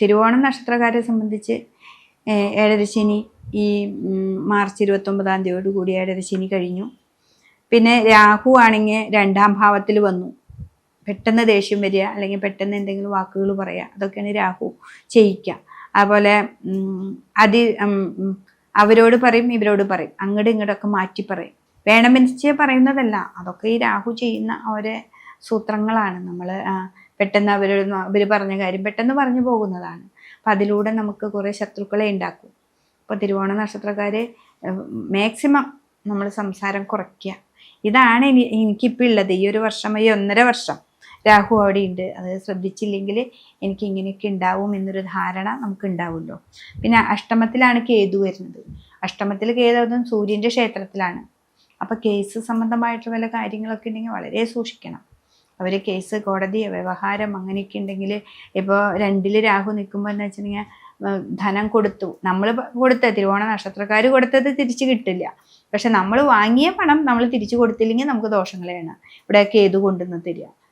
തിരുവോണം നക്ഷത്രക്കാരെ സംബന്ധിച്ച് ഏഴരശനി ഈ മാർച്ച് ഇരുപത്തൊമ്പതാം തീയതിയോട് കൂടി ഏഴരശനി കഴിഞ്ഞു. പിന്നെ രാഹു ആണെങ്കിൽ രണ്ടാം ഭാവത്തിൽ വന്നു. പെട്ടെന്ന് ദേഷ്യം വരിക അല്ലെങ്കിൽ പെട്ടെന്ന് എന്തെങ്കിലും വാക്കുകൾ പറയുക അതൊക്കെയാണ് രാഹു ചെയ്യിക്കുക അതുപോലെ അതി അവരോട് പറയും ഇവരോട് പറയും. അങ്ങോട്ടും ഇങ്ങോട്ടൊക്കെ മാറ്റി പറയും. വേണമെന്ന് പറയുന്നതല്ല. അതൊക്കെ ഈ രാഹു ചെയ്യുന്ന ഓരോ സൂത്രങ്ങളാണ്. നമ്മൾ പെട്ടെന്ന് അവർ അവർ പറഞ്ഞ കാര്യം പെട്ടെന്ന് പറഞ്ഞു പോകുന്നതാണ്. അപ്പം അതിലൂടെ നമുക്ക് കുറേ ശത്രുക്കളെ ഉണ്ടാക്കും അപ്പോൾ തിരുവോണ നക്ഷത്രക്കാർ മാക്സിമം നമ്മൾ സംസാരം കുറയ്ക്കുക ഇതാണ് ഇനി എനിക്കിപ്പോൾ ഉള്ളത് ഈ ഒരു വർഷം ഈ ഒന്നര വർഷം രാഹു അവിടെ ഉണ്ട് അത് ശ്രദ്ധിച്ചില്ലെങ്കിൽ എനിക്ക് ഇങ്ങനെയൊക്കെ ഉണ്ടാവും എന്നൊരു ധാരണ നമുക്ക് ഉണ്ടാവുമല്ലോ പിന്നെ അഷ്ടമത്തിലാണ് കേതു വരുന്നത്. അഷ്ടമത്തിൽ കേതു സൂര്യന്റെ ക്ഷേത്രത്തിലാണ്. അപ്പോൾ കേസ് സംബന്ധമായിട്ടുള്ള വല്ല കാര്യങ്ങളൊക്കെ ഉണ്ടെങ്കിൽ വളരെ സൂക്ഷിക്കണം. അവർ കേസ് കോടതി വ്യവഹാരം അങ്ങനെയൊക്കെ ഉണ്ടെങ്കിൽ ഇപ്പോൾ രണ്ടിൽ രാഹു നിൽക്കുമ്പോൾ എന്ന് വെച്ചിട്ടുണ്ടെങ്കിൽ ധനം കൊടുത്തു. നമ്മൾ കൊടുത്ത തിരുവോണ നക്ഷത്രക്കാർ കൊടുത്തത് തിരിച്ചു കിട്ടില്ല. പക്ഷെ നമ്മൾ വാങ്ങിയ പണം നമ്മൾ തിരിച്ചു കൊടുത്തില്ലെങ്കിൽ നമുക്ക് ദോഷങ്ങളെയാണ് ഇവിടെ കേതു കൊണ്ടുവന്ന് തരിക?